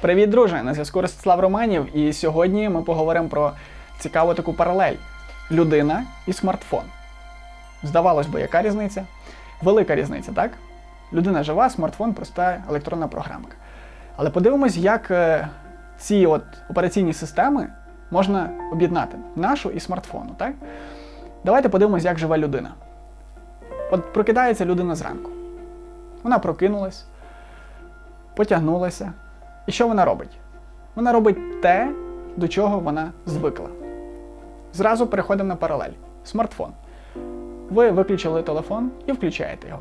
Привіт, друже! На зв'язку Ростислав Романів, і сьогодні ми поговоримо про цікаву таку паралель: людина і смартфон. Здавалось би, яка різниця? Велика різниця, так? Людина жива, смартфон проста електронна програмка. Але подивимось, як е, ці от операційні системи можна об'єднати нашу і смартфону, так? Давайте подивимось, як живе людина. От прокидається людина зранку. Вона прокинулась, потягнулася. І що вона робить? Вона робить те, до чого вона звикла. Зразу переходимо на паралель. Смартфон. Ви виключили телефон і включаєте його.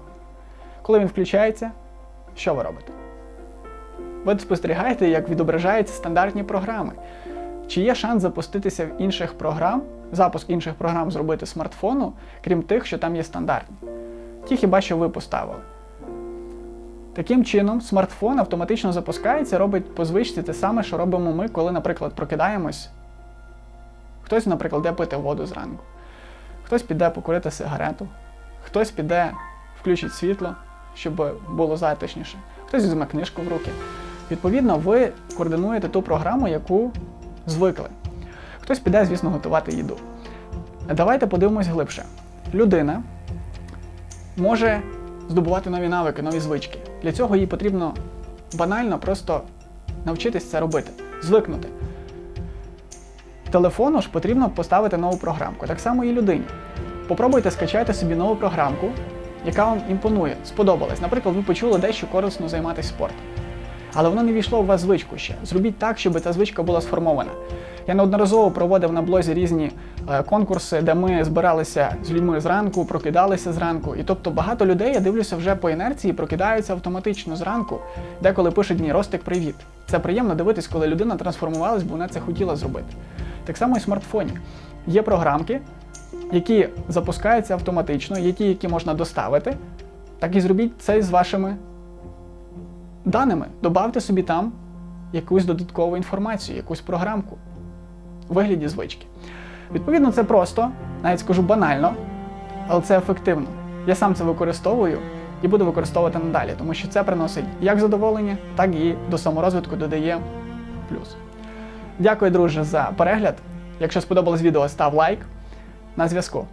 Коли він включається, що ви робите? Ви спостерігаєте, як відображаються стандартні програми. Чи є шанс запуститися в інших програм, запуск інших програм зробити смартфону, крім тих, що там є стандартні? Ті хіба що ви поставили. Таким чином, смартфон автоматично запускається, робить по звичці те саме, що робимо ми, коли, наприклад, прокидаємось. Хтось, наприклад, йде пити воду зранку, хтось піде покурити сигарету, хтось піде, включить світло, щоб було затишніше, хтось візьме книжку в руки. Відповідно, ви координуєте ту програму, яку звикли. Хтось піде, звісно, готувати їду. Давайте подивимось глибше. Людина може здобувати нові навики, нові звички. Для цього їй потрібно банально просто навчитись це робити, звикнути. Телефону ж потрібно поставити нову програмку, так само і людині. Попробуйте скачати собі нову програмку, яка вам імпонує, сподобалась. Наприклад, ви почули дещо корисно займатися спортом. Але воно не війшло у вас звичку ще. Зробіть так, щоб ця звичка була сформована. Я неодноразово проводив на блозі різні е, конкурси, де ми збиралися з людьми зранку, прокидалися зранку. І тобто багато людей, я дивлюся, вже по інерції прокидаються автоматично зранку, деколи пишуть мені Ростик, привіт. Це приємно дивитись, коли людина трансформувалась, бо вона це хотіла зробити. Так само і в смартфоні. Є програмки, які запускаються автоматично, є ті, які можна доставити. Так і зробіть це з вашими даними. Добавте собі там якусь додаткову інформацію, якусь програмку у вигляді звички. Відповідно, це просто, навіть скажу банально, але це ефективно. Я сам це використовую і буду використовувати надалі, тому що це приносить як задоволення, так і до саморозвитку додає плюс. Дякую, друже, за перегляд. Якщо сподобалось відео, став лайк. На зв'язку.